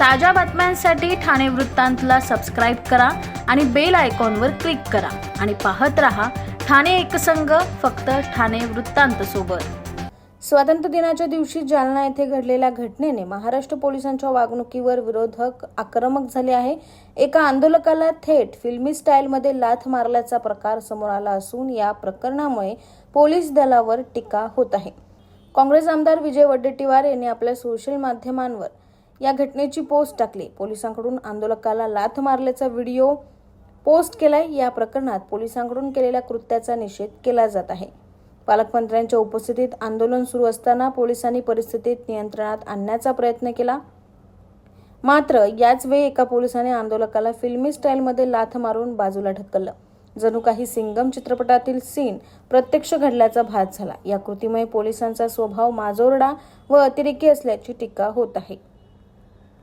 ताज्या बातम्यांसाठी ठाणे वृत्तांतला सबस्क्राईब करा आणि बेल आयकॉनवर क्लिक करा. आणि पाहत रहा ठाणे एकसंघ फक्त ठाणे वृत्तांत सोबत. स्वातंत्र्य दिनाच्या दिवशी जालना येथे घडलेल्या घटनेने महाराष्ट्र पोलिसांच्या वागणुकीवर विरोधक आक्रमक झाले आहे. एका आंदोलकाला थेट फिल्मी स्टाईलमध्ये लाथ मारल्याचा प्रकार समोर आला असून या प्रकरणामुळे पोलीस दलावर टीका होत आहे. काँग्रेस आमदार विजय वडेट्टीवार यांनी आपल्या सोशल माध्यमांवर या घटनेची पोस्ट टाकली. पोलिसांकडून आंदोलकाला लाथ मारल्याचा व्हिडिओ पोस्ट केलाय. या प्रकरणात पोलिसांकडून केलेल्या कृत्याचा निषेध केला जात आहे. पालकमंत्र्यांच्या उपस्थितीत आंदोलन सुरू असताना पोलिसांनी परिस्थितीत नियंत्रणात आणण्याचा प्रयत्न केला. मात्र याच वेळी एका पोलिसाने आंदोलकाला फिल्मी स्टाईलमध्ये लाथ मारून बाजूला ढकललं. जणू काही सिंगम चित्रपटातील सीन प्रत्यक्ष घडल्याचा भास झाला. या कृतीमुळे पोलिसांचा स्वभाव माजोरडा व अतिरेकी असल्याची टीका होत आहे.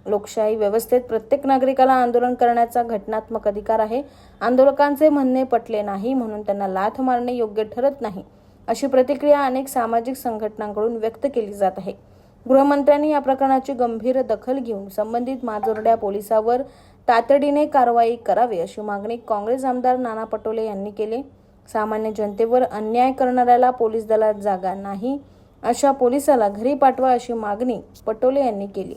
लोकशाही व्यवस्थेत प्रत्येक नागरिकाला आंदोलन करण्याचा घटनात्मक अधिकार आहे. आंदोलकांचे म्हणणे पटले नाही म्हणून त्यांना लाथ मारणे योग्य ठरत नाही अशी प्रतिक्रिया अनेक सामाजिक संघटनांकडून व्यक्त केली जात आहे. गृहमंत्र्यांनी या प्रकरणाची गंभीर दखल घेऊन संबंधित माजोरड्या पोलिसावर तातडीने कारवाई करावी अशी मागणी काँग्रेस आमदार नाना पटोले यांनी केली. सामान्य जनतेवर अन्याय करणाऱ्याला पोलीस दलात जागा नाही अशा पोलिसाला घरी पाठवा अशी मागणी पटोले यांनी केली.